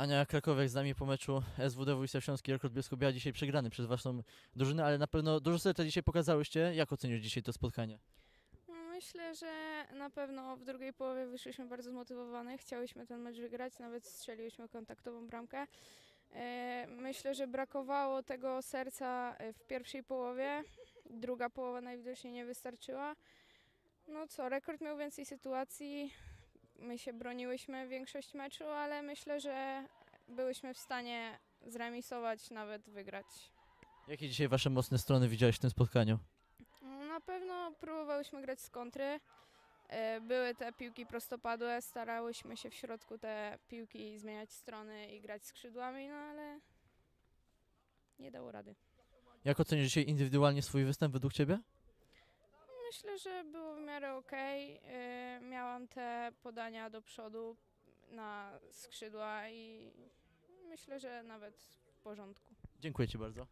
Ania Krakowiak z nami po meczu SWD Wisła Śląski rekord Bielsko-Biała dzisiaj przegrany przez waszą drużynę, ale na pewno dużo serca dzisiaj pokazałyście. Jak ocenisz dzisiaj to spotkanie? No, Myślę, że na pewno w drugiej połowie wyszliśmy bardzo zmotywowane. Chciałyśmy ten mecz wygrać, nawet strzeliłyśmy kontaktową bramkę. E, Myślę, że brakowało tego serca e, w pierwszej połowie. Druga połowa najwidoczniej nie wystarczyła. No co, rekord miał więcej sytuacji. My się broniłyśmy większość meczu, ale myślę, że byłyśmy w stanie zremisować, nawet wygrać. Jakie dzisiaj wasze mocne strony widziałeś w tym spotkaniu? Na pewno próbowałyśmy grać z kontry. E, Były te piłki prostopadłe, starałyśmy się w środku te piłki zmieniać strony i grać skrzydłami, no ale nie dało rady. Jak ocenisz dzisiaj indywidualnie swój występ według ciebie? Myślę, że było w miarę okej. E, Te podania do przodu na skrzydła i myślę, że nawet w porządku. Dziękuję ci bardzo.